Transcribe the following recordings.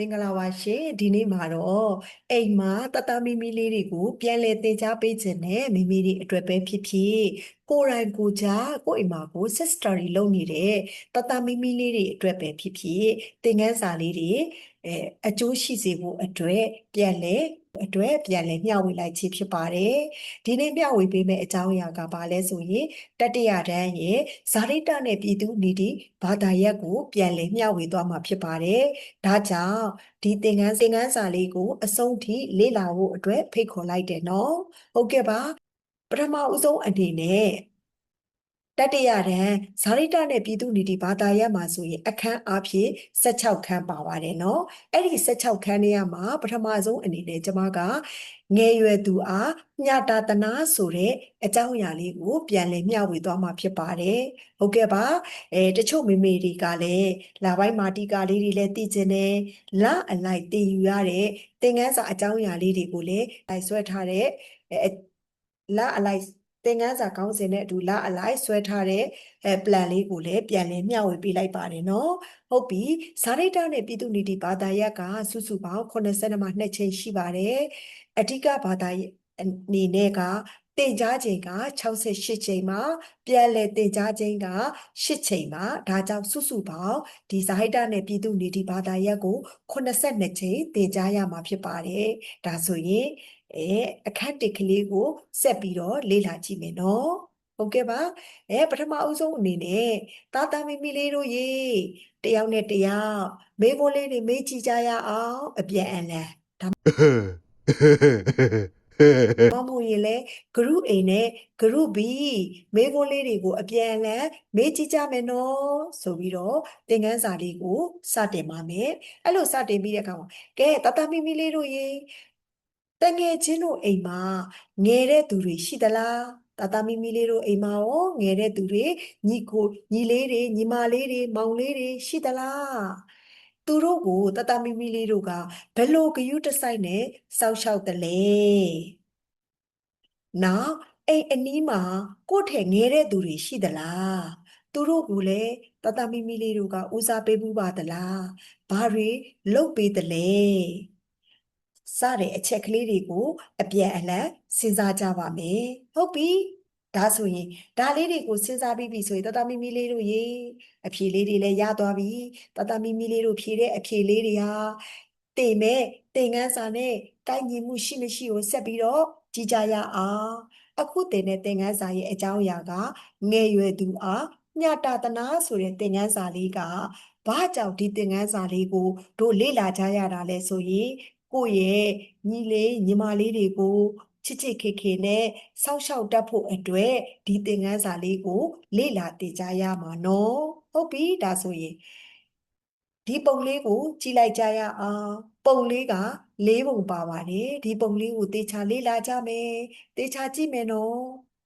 မင်္ဂလာပါရှင်ဒီနေ့မှာတော့အိမ်မှာတတမီမီလေးတွေကိုပြန်လည်သင်ကြားပေးခြင်းနဲ့မိမိတွေအတွက်ပဲဖြစ်ဖြစ် ကိုယ်တိုင်ကိုယ်ကြကိုယ့်အိမ်မှာကို set story လုပ်နေတဲ့တတမီမီလေးတွေအတွက်ပဲဖြစ်ဖြစ်သင်ခန်းစာလေးတွေအဲအကျိုးရှိစေဖို့အတွက်ပြန်လည်အတွက်ပြန်လည်မျှဝေလိုက်ခြင်းဖြစ်ပါတယ်ဒီနေ့မျှဝေပေးမယ့်အကြောင်းအရာကဘာလဲဆိုရင်တတိယတန်းရဲ့ဇာတိတနဲ့ပြည်သူနီတိဘာသာရပ်ကို ပြန်လည်မျှဝေသွားမှာဖြစ်ပါတယ်ဒါကြောင့်ဒီသင်ခန်းသင်ခန်းစာလေးကိုအဆုံးထိလေ့လာဖို့အတွက်ဖိတ်ခေါ်လိုက်တယ်နော်ဟုတ်ကဲ့ပါပထမဦးဆုံးအနေနဲ့ တတိယတန်းဇာတိတနဲ့ပြည်သူနီတိဘာသာရပ်မှာဆိုရင်အခန်းအားဖြင့်16ခန်းပါပါတယ်နော်အဲ့ဒီ16ခန်းထဲမှာပထမဆုံးအနေနဲ့ကျွန်မကငယ်ရွယ်သူအားညတာတနာဆိုတဲ့အကြောင်းအရာလေးကိုပြန်လည်မျှဝေသွားမှာဖြစ်ပါတယ်ဟုတ်ကဲ့ပါအဲတချို့မေမေတွေကလည်းလာပိုင်းမာတီကာလေးတွေလည်းသိကျင်တယ်လအလိုက်တည်ယူရတဲ့သင်ခန်းစာအကြောင်းအရာလေးတွေကိုလည်းလိုက်ဆွဲထားတဲ့အဲလအလိုက် သင်ခန်းစာခေါင်းစဉ်နဲ့အတူလအလိုက်ဆွဲထားတဲ့အဲ plan လေးကိုလည်းပြန်လည်မျှဝေပေးလိုက်ပါတယ်နော်ဟုတ်ပြီဇာရိတနဲ့ပြည်သူနီတိဘာသာရပ်ကစုစုပေါင်း82မှာ2ချိန်ရှိပါတယ်အဓိကဘာသာအနေနဲ့ကတင်ကြားချိန်က68ချိန်မှာပြန်လည်တင်ကြားချိန်က8ချိန်မှာဒါကြောင့်စုစုပေါင်းဒီဇာဟိတနဲ့ပြည်သူနေဒီဘာသာရပ်ကို82ချိန်တင်ကြားရမှာဖြစ်ပါတယ်ဒါဆိုရင် အဲအခန်းတစ်ကလေးကိုဆက်ပြီးတော့လေ့လာကြည့်မယ်နော်ဟုတ်ကဲ့ပါအဲပထမအဆုံးအနေနဲ့တာတာမီမီလေးတို့ရေတယောက်နဲ့တယောက်မေးခွန်းလေးတွေမေးကြည့်ကြရအောင်အပြန်အလှန်မမူရင်လဲ group A နဲ့ group B မေးခွန်းလေးတွေကိုအပြန်အလှန်မေးကြည့်ကြမယ်နော်ဆိုပြီးတော့သင်ခန်းစာလေးကိုစတင်ပါမယ်အဲ့လိုစတင်ပြီးတဲ့အခါမှာကဲတတမီမီလေးတို့ရေ တငယ်ချင်းတို့အိမ်မှာငယ်တဲ့သူတွေရှိသလားတတမီမီလေးတို့အိမ်မှာရောငယ်တဲ့သူတွေညီကိုညီလေးတွေညီမလေးတွေမောင်လေးတွေရှိသလားသူတို့ကိုတတမီမီလေးတို့ကဘယ်လိုဂယုတစိုက်နဲ့စောက်ရှောက်တယ်လဲနောက်အိမ်အနီးမှာကိုယ့်ထက်ငယ်တဲ့သူတွေရှိသလားသူတို့ကိုလည်းတတမီမီလေးတို့ကဦးစားပေးမှုပါသလားဘာတွေလုပ်ပေးသလဲ စတဲ့အချက်ကလေးတွေကို အပြန်အလှန်စဉ်းစားကြပါမယ်ဟုတ်ပြီဒါဆိုရင်ဒါလေးတွေကိုစဉ်းစားပြီးပြီဆိုရင်တတမီမီလေးတို့ရေအဖြေလေးတွေလည်းရသွားပြီတတမီမီလေးတို့ဖြေတဲ့အဖြေလေးတွေဟာတင်မဲ့တင်ငန်းစာနဲ့တိုက်ညီမှုရှိမရှိကိုဆက်ပြီးတော့ကြည်ကြရအောင်အခုတင်တဲ့တင်ငန်းစာရဲ့အကြောင်းအရာကငယ်ရွယ်သူအားညတာတနာဆိုတဲ့တင်ငန်းစာလေးကဘာကြောင့်ဒီတင်ငန်းစာလေးကိုတို့လေ့လာကြရတာလဲဆိုရင် ကိုယ့်ရဲ့ညီလေးညီမလေးတွေကိုချစ်ချစ်ခေခေနဲ့စောင့်ရှောက်တတ်ဖို့အတွက်ဒီသင်ခန်းစာလေးကို လေ့လာသင်ကြားရမှာနော်ဟုတ်ပြီဒါဆိုရင်ဒီပုံလေးကိုကြည့်လိုက်ကြရအောင်ပုံလေးကလေးပုံပါပါတယ်ဒီပုံလေးကိုသေချာလေ့လာကြမယ်သေချာကြည့်မယ်နော်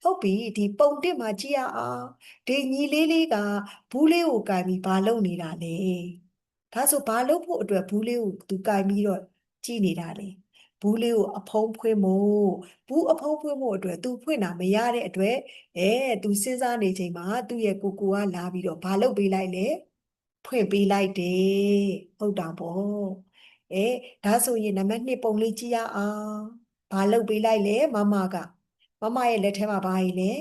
ဟုတ်ပြီဒီပုံတစ်မှာကြည့်ရအောင်ဒီညီလေးလေးကဘူးလေးကိုကင်ပြီးဘာလုပ်နေတာလဲဒါဆိုဘာလုပ်ဖို့အတွက်ဘူးလေးကိုသူကင်ပြီးတော့ ကြည့်နေတာလေဘူးလေးကိုအဖုံးဖွင့်ဖို့ဘူးအဖုံးဖွင့်ဖို့အတွက်သူဖွင့်တာမရတဲ့အတွက်အဲသူစဉ်းစားနေချိန်မှာသူ့ရဲ့ကိုကိုကလာပြီးတော့ဘာလုပ်ပေးလိုက်လဲဖွင့်ပေးလိုက်တယ်ဟုတ်တာပေါ့အဲဒါဆိုရင်နံပါတ်2ပုံလေးကြည့်ရအောင်ဘာလုပ်ပေးလိုက်လဲမမကမမရဲ့လက်ထဲမှာဘာကြီးလဲ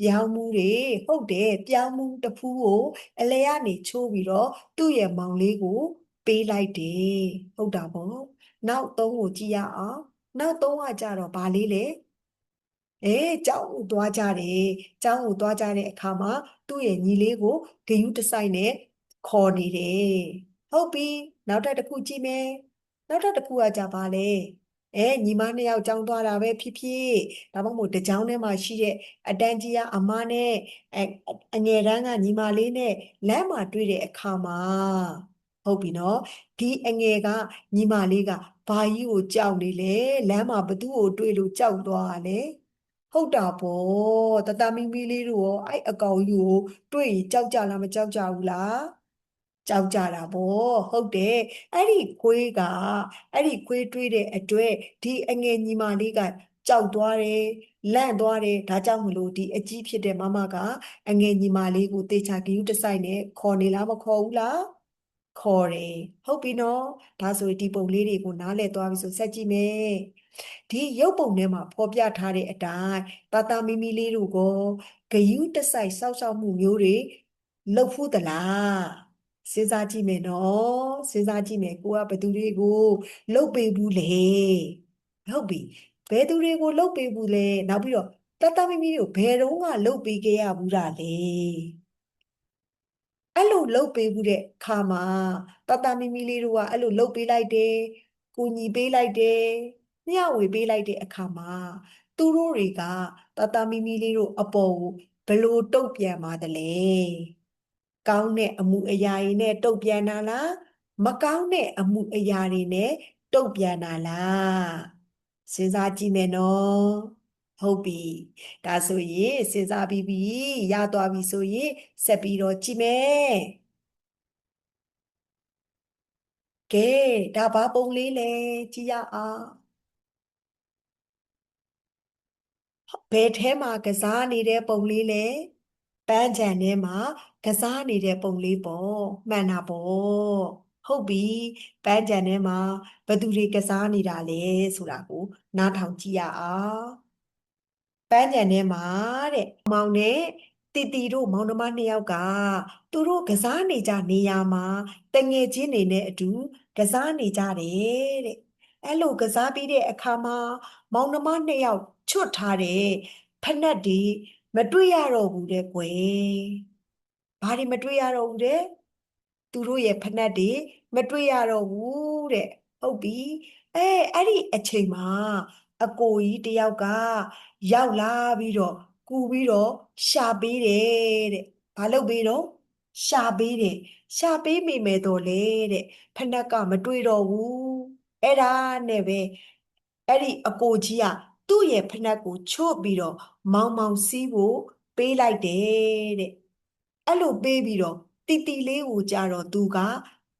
ပြောင်းမှုတွေဟုတ်တယ်ပြောင်းမှုတစ်ဖူးကိုအလဲကနေချိုးပြီးတော့သူ့ရဲ့မောင်လေးကိုပေးလိုက်တယ်ဟုတ်တာပေါ့ နောက်သုံးကိုကြည့်ရအောင်နောက်သုံးကကြတော့ဗာလေးလေအဲကျောင်းကိုသွားကြတယ်ကျောင်းကိုသွားကြတဲ့အခါမှာသူ့ရဲ့ညီလေးကိုဂယုတစိုက်နဲ့ခေါ်နေတယ်ဟုတ်ပြီနောက်ထပ်တစ်ခုကြည့်မယ်နောက်ထပ်တစ်ခုကကြပါလေအဲညီမနှစ်ယောက်ကြောင်းသွားတာပဲဖြစ်ဖြစ်ဒါမှမဟုတ်တကြောင်းထဲမှာရှိတဲ့အတန်းကြီးကအမနဲ့အအငယ်တန်းကညီမလေးနဲ့လမ်းမှာတွေ့တဲ့အခါမှာဟုတ်ပြီနော်ဒီအငယ်ကညီမလေးက ဘာကြီးကိုကြောက်နေလဲလမ်းမှာဘသူ့ကိုတွေ့လို့ကြောက်သွားတာလဲဟုတ်တာပေါ့တတမီမီလေးတို့ရောအဲ့အကောင်ကြီးကိုတွေ့ရင်ကြောက်ကြလားမကြောက်ကြဘူးလားကြောက်ကြတာပေါ့ဟုတ်တယ်အဲ့ဒီခွေးကအဲ့ဒီခွေးတွေ့တဲ့အတွက်ဒီအငယ်ညီမလေးကကြောက်သွားတယ်လန့်သွားတယ်ဒါကြောင့်မလို့ဒီအကြီးဖြစ်တဲ့မမကအငယ်ညီမလေးကိုတေချာဂယုတစိုက်နဲ့ခေါ်နေလားမခေါ်ဘူးလား ခေါ်တယ်ဟုတ်ပြီနော်ဒါဆိုရင်ဒီပုံလေးတွေကိုနားလည်သွားပြီဆိုဆက်ကြည့်မယ်ဒီရုပ်ပုံထဲမှာဖော်ပြထားတဲ့အတိုင်းတာတာမီမီလေးတို့ကိုဂယုတစိုက်စောက်ရှောက်မှုမျိုးတွေလုပ်ဖူးသလားစဉ်းစားကြည့်မယ်နော်စဉ်းစားကြည့်မယ်ကိုကဘယ်သူတွေကိုလုပ်ပေးဘူးလဲဟုတ်ပြီဘယ်သူတွေကိုလုပ်ပေးဘူးလဲနောက်ပြီးတော့တတမီမီကိုဘယ်တော့မှလုပ်ပေးခဲ့ရဘူးတာလဲ အဲ့လိုလုပ်ပေးဘူးတဲ့ခါမှာတတမီမီလေးတို့ကအဲ့လိုလုပ်ပေးလိုက်တယ်ကိုညီပေးလိုက်တယ်မျှဝေပေးလိုက်တဲ့အခါမှာသူတို့တွေကတတမီမီလေးတို့အပေါ်ကိုဘယ်လိုတုံ့ပြန်ပါသလဲကောင်းတဲ့အမှုအရာတွေနဲ့တုံ့ပြန်တာလားမကောင်းတဲ့အမှုအရာတွေနဲ့တုံ့ပြန်တာလားစဉ်းစားကြည့်မယ်နော် ဟုတ်ပြီဒါဆိုရင်စဉ်းစားပြီးပြီရသွားပြီဆိုရင်ဆက်ပြီးတော့ကြည့်မယ်ကဲဒါဘာပုံလေးလဲကြည့်ရအောင်ဘယ်ထဲမှာကစားနေတဲ့ပုံလေးလဲပန်းခြံထဲမှာကစားနေတဲ့ပုံလေးပေါ့မှန်တာပေါ့ဟုတ်ပြီပန်းခြံထဲမှာဘယ်သူတွေကစားနေတာလဲဆိုတာကို နားထောင်ကြည့်ရအောင် ပန်းခြံထဲမှာတဲ့မောင်နဲ့တီတီတို့မောင်နှမနှစ်ယောက်ကသူတို့ကစားနေကြနေရာမှာတငယ်ချင်းတွေနဲ့အတူကစားနေကြတယ်တဲ့အဲ့လိုကစားပြီးတဲ့အခါမှာမောင်နှမနှစ်ယောက်ချွတ်ထားတဲ့ဖက်နှက်တွေမတွေ့ရတော့ဘူးတဲ့ကွယ်ဘာတွေမတွေ့ရတော့ဘူးတဲ့သူတို့ရဲ့ဖက်နှက်တွေမတွေ့ရတော့ဘူးတဲ့ဟုတ်ပြီအဲအဲ့ဒီအချိန်မှာ အကိုကြီးတယောက်ကရောက်လာပြီးတော့ကူပြီးတော့ရှာပေးတယ်တဲ့ဘာလုပ်ပေးတော့ရှာပေးတယ်ရှာပေးမိမယ်တော့လေတဲ့ဖက်နှက်ကမတွေ့တော့ဘူးအဲ့ဒါနဲ့ပဲအဲ့ဒီအကိုကြီးကသူ့ရဲ့ဖက်နှက်ကိုချွတ်ပြီးတော့မောင်မောင်စီးဖို့ပေးလိုက်တယ်တဲ့အဲ့လိုပေးပြီးတော့တီတီလေးကိုကြတော့သူက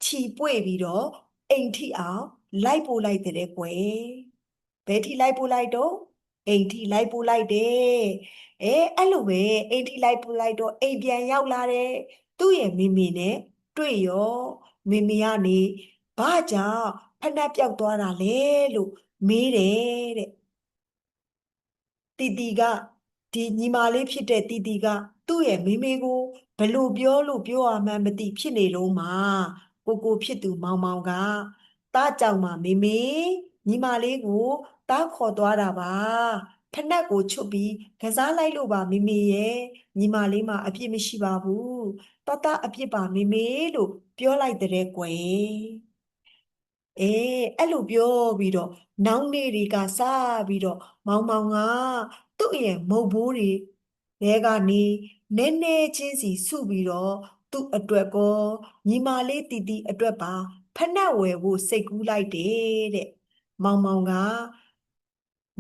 ခြီပွေ့ပြီးတော့အိမ်ထိအောင်လိုက်ပို့လိုက်တဲ့ကွယ် ဘယ်ထိလိုက်ပို့လိုက်တော့အိမ်ထိလိုက်ပို့လိုက်တယ်အဲအဲ့လိုပဲအိမ်ထိလိုက်ပို့လိုက်တော့အိမ်ပြန်ရောက်လာတယ်သူ့ရဲ့မိမိနဲ့တွေ့ရောမိမိကနေဘာကြောင့်ဖက်နှက်ပြောက်သွားတာလဲလို့မေးတယ်တဲ့တီတီကဒီညီမလေးဖြစ်တဲ့တီတီကသူ့ရဲ့မိမိကိုဘယ်လိုပြောလို့ပြောရမှန်းမသိဖြစ်နေတော့မှကိုကိုဖြစ်သူမောင်မောင်ကတားကြောင်မှမေမေ ညီမလေးကိုတားခေါ်သွားတာပါဖက်နှက်ကိုချွတ်ပြီးကစားလိုက်လို့ပါမေမေရဲ့ညီမလေးမှာအပြစ်မရှိပါဘူးတတအပြစ်ပါမေမေလို့ပြောလိုက်တဲ့ကွယ်အေးအဲ့လိုပြောပြီးတော့နောင်နေတွေကစပြီးတော့မောင်မောင်ကသူ့ရဲ့မုတ်ဘိုးတွေတဲကနေနည်းနည်းချင်းစီစုပြီးတော့သူ့အတွက်ကောညီမလေးတီတီအတွက်ပါဖက်နှက်ဝယ်ဖို့စိတ်ကူးလိုက်တယ်တဲ့ မောင်မောင်က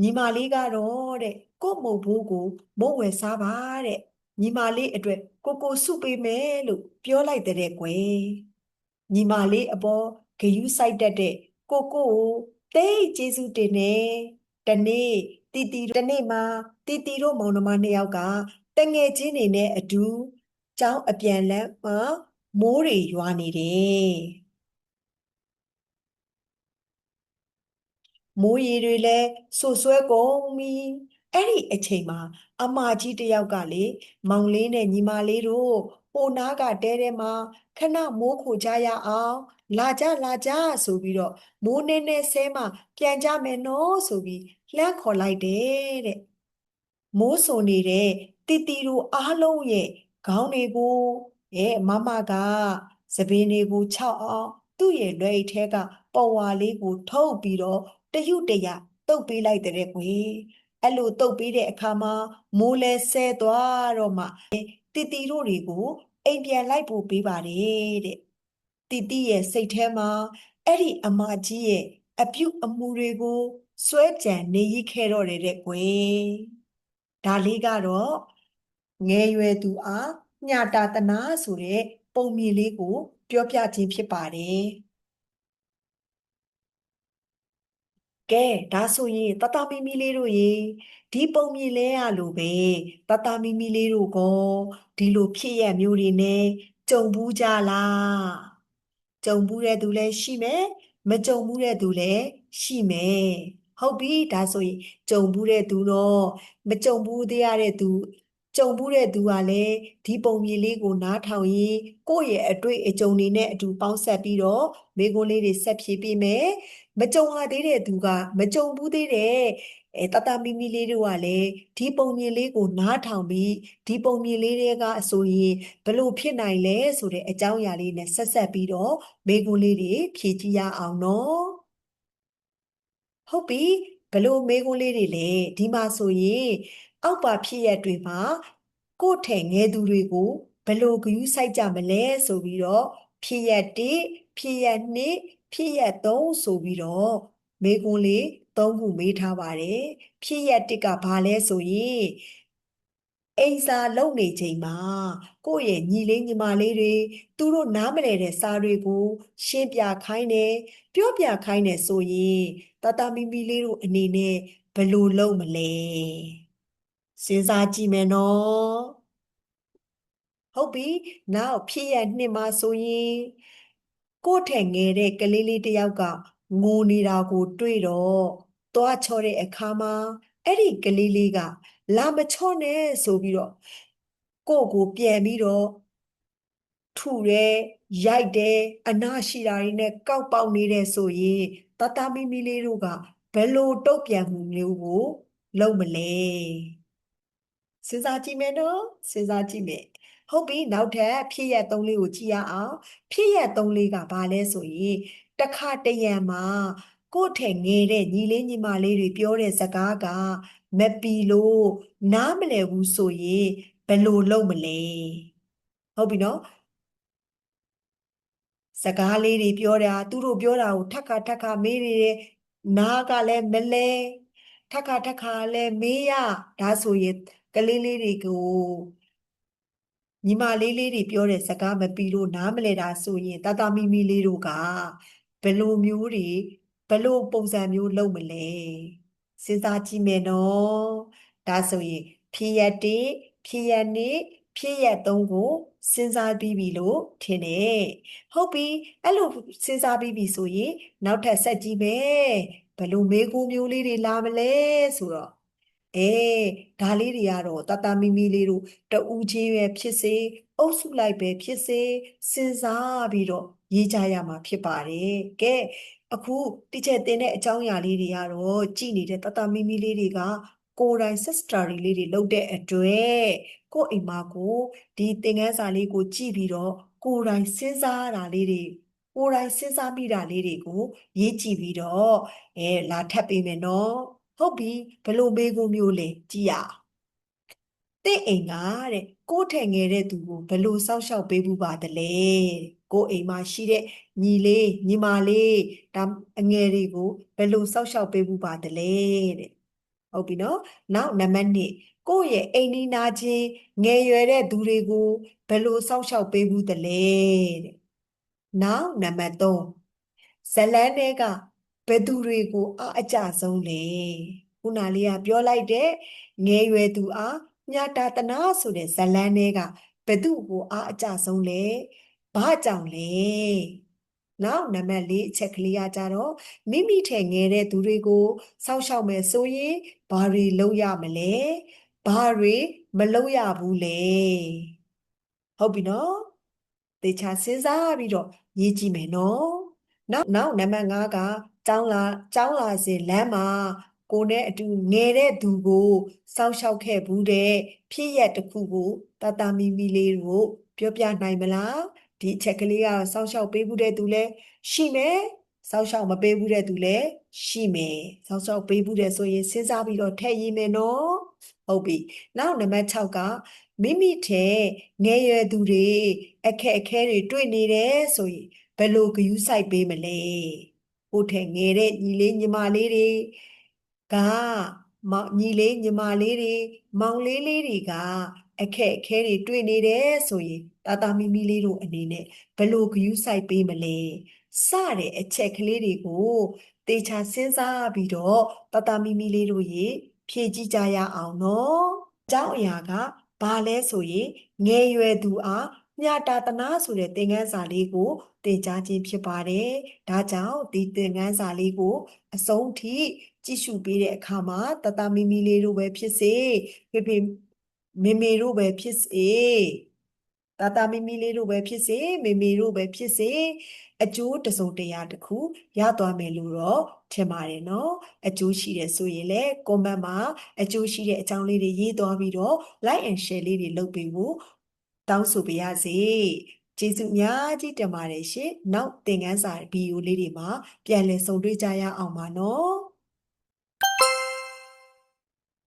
ညီမလေးကတော့တဲ့ကို့မုတ်ဘိုးကိုမုတ်ဝယ်စားပါတဲ့ညီမလေးအတွက်ကိုကိုစုပေးမယ်လို့ပြောလိုက်တဲ့ကွယ်ညီမလေးအပေါ်ဂယုစိုက်တတ်တဲ့ကိုကိုကိုတိတ်ကျေးဇူးတင်နေတနေ့တီတီတနေ့မှာတီတီတို့မောင်နှမနှစ်ယောက်ကတငယ်ချင်းတွေနဲ့အတူကျောင်းအပြန်လမ်းမှာမိုးတွေရွာနေတယ် မိုးရေတွေလည်းဆူဆွဲကုန်ပြီအဲ့ဒီအချိန်မှာ အမကြီးတယောက်ကလေမောင်လေးနဲ့ညီမလေးတို့ဟိုနားကတဲထဲမှာခဏမိုးခိုကြရအောင်လာကြလာကြဆိုပြီးတော့မိုးနေနေဆဲမှပြန်ကြမယ်နော်ဆိုပြီးလှမ်းခေါ်လိုက်တယ်တဲ့မိုးဆိုနေတဲ့တီတီတို့အားလုံးရဲ့ခေါင်းတွေကိုရဲ့မမကသပင်းတွေကိုခြောက်အောင် သူ့ရဲ့လွယ်အိတ်ထဲကပေါ်ဝါလေးကို ထုတ်ပြီးတော့တยุတရတုပ်ပေးလိုက်တဲ့ကွယ်အဲ့လိုတုပ်ပေးတဲ့အခါမှာမိုးလဲဆဲသွားတော့မှတီတီတို့တွေကိုအိမ်ပြန်လိုက်ပို့ပေးပါတယ်တဲ့တီတီရဲ့စိတ်ထဲမှာအဲ့ဒီအမကြီးရဲ့အပြုအမူတွေကိုစွဲကြံနေရခဲ့တော့တယ်တဲ့ကွယ်ဒါလေးကတော့ငယ်ရွယ်သူအားညတာတနာဆိုတဲ့ပုံမြင်လေးကို ပြောပြခြင်းဖြစ်ပါတယ်ကဲဒါဆိုရင်တတမီမီလေးတို့ရေဒီပုံမြင်လဲရလို့ပဲတတမီမီလေးတို့ကောဒီလိုဖြစ်ရမျိုးတွေနဲ့ကြုံဘူးကြလားကြုံဘူးတဲ့သူလည်းရှိမယ်မကြုံဘူးတဲ့သူလည်းရှိမယ်ဟုတ်ပြီဒါဆိုရင်ကြုံဘူးတဲ့သူတော့မကြုံဘူးသေးရတဲ့သူ ကြုံဘူးတဲ့သူကလည်းဒီပုံပြင်လေးကိုနားထောင်ရင်ကိုယ့်ရဲ့အတွေ့အကြုံတွေနဲ့အတူပေါင်းဆက်ပြီးတော့မိကုန်းလေးတွေဆက်ဖြည့်ပေးမယ်မကြုံရသေးတဲ့သူကမကြုံဘူးသေးတဲ့အဲတတမီမီလေးတို့ကလည်းဒီပုံမြင်လေးကိုနားထောင်ပြီးဒီပုံမြင်လေးတွေကဆိုရင်ဘလို့ဖြစ်နိုင်လဲဆိုတဲ့အကြောင်းအရာလေးနဲ့ဆက်ဆက်ပြီးတော့မိကုန်းလေးတွေဖြည့်ကြည့်ရအောင်နော်ဟုတ်ပြီဘလို့မိကုန်းလေးတွေလဲဒီမှာဆိုရင် အောက်ပါဖြစ်ရက်တွေမှာကိုယ့်ထဲငယ်သူတွေကိုဘလို့ဂယူးဆိုင်ကြမလဲဆိုပြီးတော့ဖြစ်ရက်1ဖြစ်ရက်2ဖြစ်ရက်3ဆိုပြီးတော့မိကုန်းလေးသုံးခုမေးထားပါတယ်ဖြစ်ရက်1ကဘာလဲဆိုရင်အိမ်စာလုပ်နေချိန်မှာကိုယ့်ရဲ့ညီလေးညီမလေးတွေသူတို့နားမလည်တဲ့စာတွေကို ရှင်းပြခိုင်းတယ်ပြောပြခိုင်းတယ်ဆိုရင်တတမီမီလေးတို့အနေနဲ့ဘယ်လိုလုပ်မလဲ စဉ်းစားကြည့်မယ်နော်ဟုတ်ပြီနောက်ဖြစ်ရနှစ်မှာဆိုရင်ကိုယ့်ထက်ငယ်တဲ့ကလေးလေးတယောက်ကငိုနေတာကို တွေ့တော့သွားချောတဲ့အခါမှာအဲ့ဒီကလေးလေးကလာမချော့နဲ့ဆိုပြီးတော့ကိုယ့်ကိုပြန်ပြီးတော့ထုတယ်ရိုက်တယ်အနာရှိတာတွေနဲ့ကောက်ပေါက်နေတဲ့ဆိုရင်တတမီမီလေးတို့ကဘယ်လိုတုတ်ပြန်မှုမျိုးကိုလုပ်မလဲ စဉ်းစားကြည့်မယ်နော်စဉ်းစားကြည့်မယ်ဟုတ်ပြီနောက်ထပ်ဖြစ်ရက်သုံးလေးကိုကြည့်ရအောင်ဖြစ်ရက်သုံးလေးကဘာလဲဆိုရင်တခါတရံမှာကိုယ့်ထက်ငယ်တဲ့ညီလေးညီမလေးတွေပြောတဲ့စကားကမပီလို့နားမလည်ဘူးဆိုရင်ဘယ်လိုလုပ်မလဲဟုတ်ပြီနော်စကားလေးတွေပြောတာသူတို့ပြောတာကိုထက်ခါထက်ခါမေးနေတယ်နားကလည်းမလဲထက်ခါထက်ခါလည်းမေးရဒါဆိုရင် ကလေးလေးတွေကိုညီမလေးလေးတွေပြောတဲ့စကားမပြီးလို့နားမလဲတာဆိုရင်တတမီမီလေးတို့ကဘယ်လိုမျိုးတွေဘယ်လိုပုံစံမျိုးလုပ်မလဲစဉ်းစားကြည့်မယ်နော်ဒါဆိုရင်ဖြစ်ရက်1ဖြစ်ရက်2ဖြစ်ရက်3ကိုစဉ်းစားပြီးပြီလို့ထင်တယ်ဟုတ်ပြီအဲ့လိုစဉ်းစားပြီးပြီဆိုရင်နောက်ထပ်ဆက်ကြည့်မယ်ဘယ်လိုမေးခွန်းမျိုးလေးတွေလာမလဲဆိုတော့ အဲဒါလေးတွေကတော့တတမီမီလေးတို့တူးချင်းပဲဖြစ်စေအုပ်စုလိုက်ပဲဖြစ်စေစဉ်းစားပြီးတော့ရေးကြရမှာဖြစ်ပါတယ်ကဲအခုတိကျတင်တဲ့အကြောင်းအရာလေးတွေကတော့ကြည်နေတဲ့တတမီမီလေးတွေကကိုယ်တိုင် sister လေးတွေလုပ်တဲ့အတွက်ကိုယ့်အိမ်မှာကိုဒီသင်ခန်းစာလေးကိုကြည့်ပြီးတော့ကိုယ်တိုင်စဉ်းစားတာလေးတွေကိုယ်တိုင်စဉ်းစားမိတာလေးတွေကိုရေးကြည့်ပြီးတော့အဲလာထပ်ပေးမယ်နော် ဟုတ်ပြီဘလို့မေးခွန်းမျိုးလဲကြည့်ရအောင်တင့်အိမ်ကတဲ့ကိုယ့်ထက်ငယ်တဲ့သူကိုဘလို့စောက်ရှောက်ပေးဘူးပါတလဲကိုယ့်အိမ်မှာရှိတဲ့ညီလေးညီမလေးဒါအငယ်တွေကိုဘလို့စောက်ရှောက်ပေးဘူးပါတလဲတဲ့ဟုတ်ပြီနော်နောက်နံပါတ်2ကိုယ့်ရဲ့အိမ်နီးနားချင်းငယ်ရွယ်တဲ့သူတွေကိုဘယ်လိုစောင့်ရှောက်ပေးဘူးတလဲတဲ့နောက်နံပါတ်3ဇလန်းတွေက ဘယ်သူတွေကိုအအကြဆုံးလဲခုနလေးကပြောလိုက်တဲ့ငယ်ရွယ်သူအားမြတ်တာတနာဆိုတဲ့ဇလန်းတွေကဘယ်သူကိုအအကြဆုံးလဲဘာကြောင့်လဲနောက်နံပါတ်၄အချက်ကလေးကကြတော့မိမိထဲငယ်တဲ့သူတွေကိုစောင့်ရှောက်မယ်ဆိုရင်ဘာတွေလုပ်ရမလဲဘာတွေမလုပ်ရဘူးလဲဟုတ်ပြီနော်တေချာစဉ်းစားပြီးတော့ရေးကြည့်မယ်နော်နောက်နောက်နံပါတ်5က ကျောင်းလာကျောင်းလာစဉ်လမ်းမှာကိုနဲ့အတူငယ်တဲ့သူကိုစောင့်ရှောက်ခဲ့ဘူးတဲ့ဖြစ်ရက်တစ်ခုကိုတတမီမီလေးတို့ပြောပြနိုင်မလားဒီအချက်ကလေးကစောင့်ရှောက်ပေးဘူးတဲ့သူလည်းရှိမယ်စောင့်ရှောက်မပေးဘူးတဲ့သူလည်းရှိမယ်စောင့်ရှောက်ပေးဘူးတဲ့ဆိုရင်စဉ်းစားပြီးတော့ထည့်ရေးမယ်နော်ဟုတ်ပြီနောက်နံပါတ်6ကမိမိထဲငယ်ရွယ်သူတွေအခက်အခဲတွေတွေ့နေတယ်ဆိုရင်ဘယ်လိုဂရုစိုက်ပေးမလဲ ကိုထဲငယ်တဲ့ညီလေးညီမလေးတွေကမောင်ညီလေးညီမလေးတွေမောင်လေးလေးတွေကအခက်အခဲတွေတွေ့နေတယ်ဆိုရင်တာတာမီမီလေးတို့အနေနဲ့ဘယ်လိုဂရုစိုက်ပေးမလဲစတဲ့အချက်ကလေးတွေကိုတေချာစဉ်းစားပြီးတော့တာတာမီမီလေးတို့ရေဖြည့်ကြည့်ကြရအောင်နော်အကြောင်းအရာကဘာလဲဆိုရင်ငယ်ရွယ်သူအား မြတာတနာဆိုတဲ့သင်ခန်းစာလေးကိုသင်ကြားခြင်းဖြစ်ပါတယ်။ဒါကြောင့်ဒီသင်ခန်းစာလေးကို အဆုံးထိကြည့်ရှုပေးတဲ့အခါမှာတတမီမီလေးတို့ပဲဖြစ်စေဖေဖေမေမေတို့ပဲဖြစ်စေတတမီမီလေးတို့ပဲဖြစ်စေမေမေတို့ပဲဖြစ်စေအကျိုးတစ်စုံတစ်ရာတစ်ခုရသွားမယ်လို့တော့ထင်ပါတယ်နော်အကျိုးရှိတယ်ဆိုရင်လည်း comment မှာအကျိုးရှိတဲ့အကြောင်းလေးတွေရေးသွားပြီးတော့ like and share လေးတွေလုပ်ပေးဖို့ တောင်းဆိုပါရစေကျေးဇူးအများကြီးတင်ပါတယ်ရှင်နောက်သင်ခန်းစာဗီဒီယိုလေးတွေမှာပြန်လည်ဆုံတွေ့ကြရအောင်ပါနော်